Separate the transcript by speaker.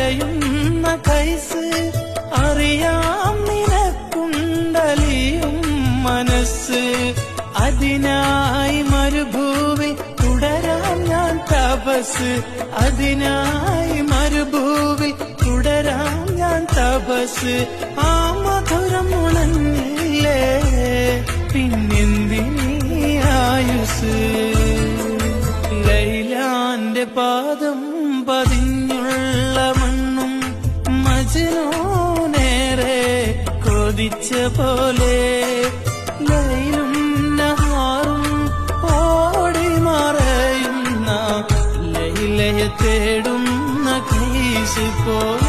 Speaker 1: അലയുന്ന കൈസ് അറിയാം നിനക്കുണ്ടലിയും മനസ്സ്. അതിനായി മരുഭൂവിൽ തുടരാം ഞാൻ തപസ്. അതിനായി മരുഭൂവിൽ തുടരാം ഞാൻ തപസ്. ആ മധുരം ഉണങ്ങില്ലേ? പിന്നെന്തിനായുസ് ലൈലാന്റെ പാദം പതിഞ്ഞ കൊതിച്ച പോലെ ലൈലും നഹാറും ഓടി മറയുന്ന ലൈലയെ തേടുന്ന കൈസ് പോലെ